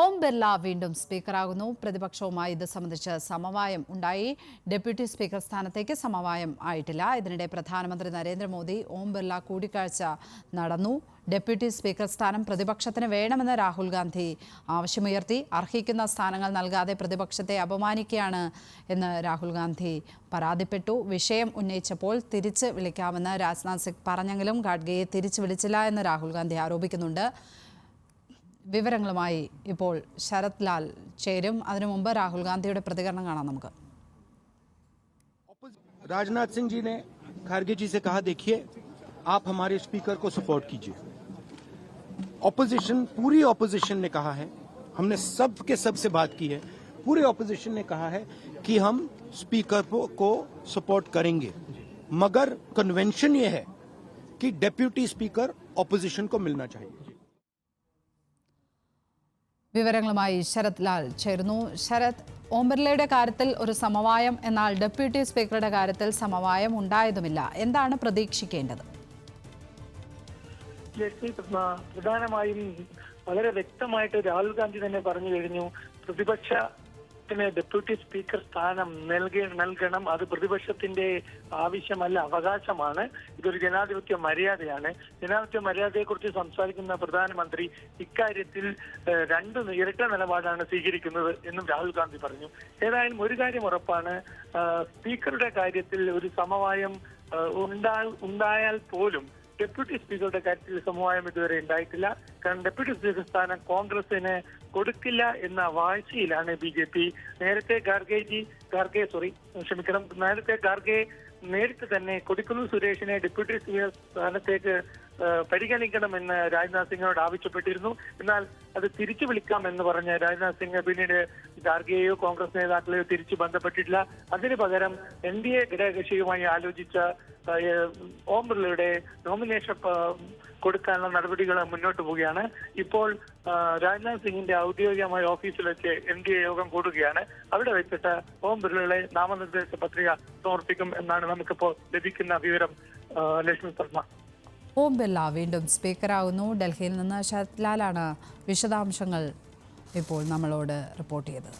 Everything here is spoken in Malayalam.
ഓം ബിർള വീണ്ടും സ്പീക്കറാകുന്നു. പ്രതിപക്ഷവുമായി ഇത് സംബന്ധിച്ച് സമവായം ഉണ്ടായി. ഡെപ്യൂട്ടി സ്പീക്കർ സ്ഥാനത്തേക്ക് സമവായം ആയിട്ടില്ല. ഇതിനിടെ പ്രധാനമന്ത്രി നരേന്ദ്രമോദി ഓം ബിർള കൂടിക്കാഴ്ച നടന്നു. ഡെപ്യൂട്ടി സ്പീക്കർ സ്ഥാനം പ്രതിപക്ഷത്തിന് വേണമെന്ന് രാഹുൽ ഗാന്ധി ആവശ്യമുയർത്തി. അർഹിക്കുന്ന സ്ഥാനങ്ങൾ നൽകാതെ പ്രതിപക്ഷത്തെ അപമാനിക്കുകയാണ് എന്ന് രാഹുൽ ഗാന്ധി പരാതിപ്പെട്ടു. വിഷയം ഉന്നയിച്ചപ്പോൾ തിരിച്ച് വിളിക്കാമെന്ന് രാജ്നാഥ് സിംഗ് പറഞ്ഞെങ്കിലും ഖാഡ്ഗയെ തിരിച്ചു വിളിച്ചില്ല എന്ന് രാഹുൽ ഗാന്ധി ആരോപിക്കുന്നുണ്ട്. വിവരങ്ങളുമായി ഇപ്പോൾ ശരത് ലാൽ ചേരും അതിനു മുമ്പ് രാഹുൽ ഗാന്ധിയുടെ പ്രതികരണം കാണാം നമുക്ക് राजनाथ सिंह जी ने खारगे जी से कहा देखिए आप हमारे स्पीकर को सपोर्ट कीजिए ऑपोजिशन पूरी ऑपोजिशन ने कहा है हमने सब के सब से बात की है पूरे ऑपोजिशन ने कहा है कि हम स्पीकर को- को सपोर्ट करेंगे मगर कन्वेंशन ये है कि डेप्यूटी स्पीकर ऑपोजिशन को मिलना चाहिए വിവരങ്ങളുമായി ശരത് ലാൽ ചേരുന്നു. ശരത് ഓം ബിർളയുടെ കാര്യത്തിൽ ഒരു സമവായം എന്നാൽ ഡെപ്യൂട്ടി സ്പീക്കറുടെ കാര്യത്തിൽ സമവായം ഉണ്ടായതുമില്ല. എന്താണ് പ്രതീക്ഷിക്കേണ്ടത്? പ്രധാനമായും വളരെ വ്യക്തമായിട്ട് രാഹുൽ ഗാന്ധി തന്നെ പറഞ്ഞു കഴിഞ്ഞു. പ്രതിപക്ഷത്തിന് ഡെപ്യൂട്ടി സ്പീക്കർ സ്ഥാനം നൽകി നൽകണം. അത് പ്രതിപക്ഷത്തിന്റെ ആവശ്യമല്ല അവകാശമാണ്. ഇതൊരു ജനാധിപത്യ മര്യാദയാണ്. ജനാധിപത്യ മര്യാദയെക്കുറിച്ച് സംസാരിക്കുന്ന പ്രധാനമന്ത്രി ഇക്കാര്യത്തിൽ രണ്ട് ഇരട്ട നിലപാടാണ് സ്വീകരിക്കുന്നത് എന്നും രാഹുൽ ഗാന്ധി പറഞ്ഞു. ഏതായാലും ഒരു കാര്യം ഉറപ്പാണ് സ്പീക്കറുടെ കാര്യത്തിൽ ഒരു സമവായം ഉണ്ടായാൽ പോലും ഡെപ്യൂട്ടി സ്പീക്കറുടെ കാര്യത്തിൽ സമവായം ഇതുവരെ ഉണ്ടായിട്ടില്ല. കാരണം ഡെപ്യൂട്ടി സ്പീക്കർ സ്ഥാനം കോൺഗ്രസിന് കൊടുക്കില്ല എന്ന വാഴ്ചയിലാണ് ബി ജെ പി നേരത്തെ ഖാർഗെജി ഖാർഗെ സോറി ക്ഷമിക്കണം. നേരത്തെ ഖാർഗെ നേരിട്ട് തന്നെ കൊടിക്കുന്നിൽ സുരേഷിനെ ഡെപ്യൂട്ടി സ്പീക്കർ സ്ഥാനത്തേക്ക് പരിഗണിക്കണമെന്ന് രാജ്നാഥ് സിംഗിനോട് ആവശ്യപ്പെട്ടിരുന്നു. എന്നാൽ അത് തിരിച്ചു വിളിക്കാം എന്ന് പറഞ്ഞ രാജ്നാഥ് സിംഗ് പിന്നീട് ഖാർഗെയോ കോൺഗ്രസ് നേതാക്കളെയോ തിരിച്ചു ബന്ധപ്പെട്ടിട്ടില്ല. അതിനു പകരം എൻ ഡി എ ഘടകകക്ഷിയുമായി ആലോചിച്ച ഓം ബിർളയുടെ നോമിനേഷൻ കൊടുക്കാനുള്ള നടപടികൾ മുന്നോട്ട് പോവുകയാണ്. ഇപ്പോൾ രാജ്നാഥ് സിംഗിന്റെ ഔദ്യോഗികമായ ഓഫീസിൽ വെച്ച് എൻ ഡി എ യോഗം കൂടുകയാണ്. അവിടെ വെച്ചിട്ട് ഓം ബിർളയുടെ നാമനിർദ്ദേശ പത്രിക സമർപ്പിക്കും എന്നാണ് നമുക്കിപ്പോൾ ലഭിക്കുന്ന വിവരം ലക്ഷ്മി ശർമ്മ. ഓം ബിർള വീണ്ടും സ്പീക്കറാകുന്നു ഡൽഹിയിൽ നിന്ന് ശരത് ലാലാണ് വിശദാംശങ്ങൾ ഇപ്പോൾ നമ്മളോട് റിപ്പോർട്ട് ചെയ്തത്.